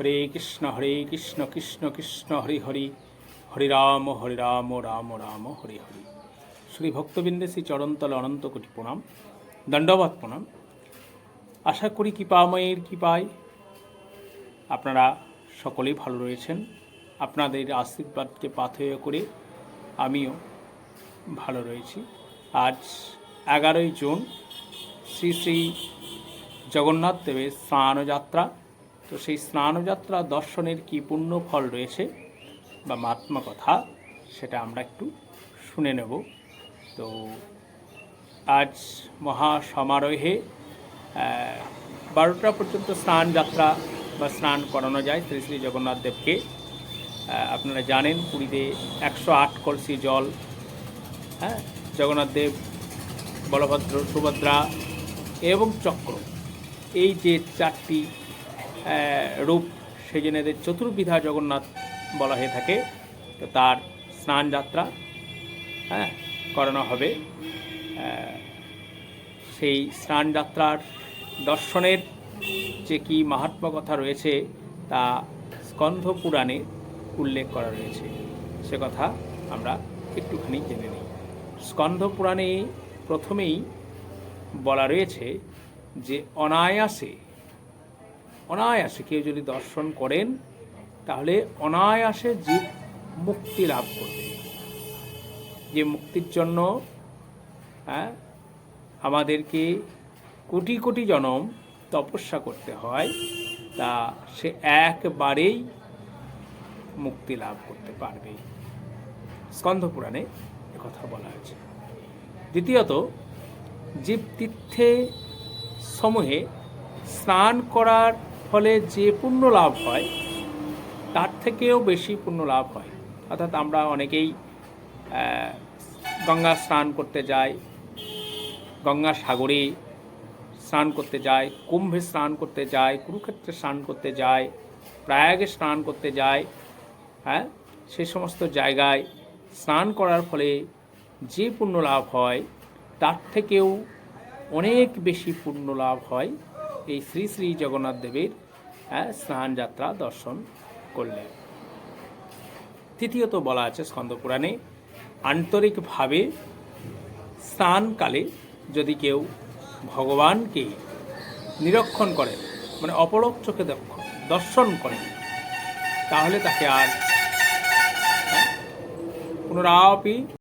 হরে কৃষ্ণ হরে কৃষ্ণ কৃষ্ণ কৃষ্ণ, হরি হরি। হরি রাম হরি রাম রাম রাম, হরি হরি। শ্রী ভক্তবিন্দে শ্রী চরণতল অনন্ত কোটি প্রণাম। দণ্ডবাদ প্রণাম। আশা করি কৃপাময়ের কৃপায় আপনারা সকলেই ভালো রয়েছেন। আপনাদের আশীর্বাদকে পাথেয় করে আমিও ভালো রয়েছি। আজ এগারোই জুন, শ্রী শ্রী জগন্নাথ দেবের স্নানযাত্রা। তো সেই স্নানযাত্রা দর্শনের কি পুণ্য ফল রয়েছে বা মাত্মা কথা সেটা আমরা একটু শুনে নেব। তো আজ মহা সমারোহে বারোটা পর্যন্ত স্নান যাত্রা বা স্নান করানো যায় শ্রী শ্রী জগন্নাথ দেবকে। আপনারা জানেন পুরীতে একশো আট কলসি জল হ্যাঁ জগন্নাথ দেব, বলভদ্র, সুভদ্রা এবং চক্র। এই যে চারটি রূপ এদের চতুর্বিধা জগন্নাথ বলা হয়ে থাকে। তো তার স্নান যাত্রা হ্যাঁ করানো হবে। সেই স্নান যাত্রার দর্শনের যে কি মাহাত্ম্য কথা রয়েছে, তা স্কন্ধ পুরাণে উল্লেখ করা রয়েছে। সে কথা আমরা একটুখানি জেনে নিই। স্কন্ধ পুরাণে প্রথমেই বলা রয়েছে যে, অনায়াসে অনায়াসে কেউ যদি দর্শন করেন, তাহলে অনায়াসে জীব মুক্তি লাভ করবে। যে মুক্তির জন্য হ্যাঁ আমাদেরকে কোটি কোটি জনম তপস্যা করতে হয়, তা সে একবারেই মুক্তি লাভ করতে পারবে। স্কন্ধ পুরাণে কথা বলা হয়েছে দ্বিতীয়ত, জীব তীর্থে সমূহে স্নান করার ফলে যে পুণ্য লাভ হয়, তার থেকেও বেশি পুণ্য লাভ হয়। অর্থাৎ আমরা অনেকেই গঙ্গা স্নান করতে যাই, গঙ্গা সাগরে স্নান করতে যায় কুম্ভে স্নান করতে যায় কুরুক্ষেত্রে স্নান করতে যায় প্রয়াগে স্নান করতে যায় হ্যাঁ? সে সমস্ত জায়গায় স্নান করার ফলে যে পুণ্য লাভ হয়, তার থেকেও অনেক বেশি পুণ্য লাভ হয়। এই শ্রী শ্রী জগন্নাথ দেবের হ্যাঁ, স্নান যাত্রা দর্শন করলে তৃতীয়ত বলা আছে স্কন্দপুরাণে আন্তরিকভাবে স্নানকালে যদি কেউ ভগবানকে নিরক্ষণ করেন মানে অপরক চোখে দর্শন করেন তাহলে তাকে আর হ্যাঁ, পুনরাপি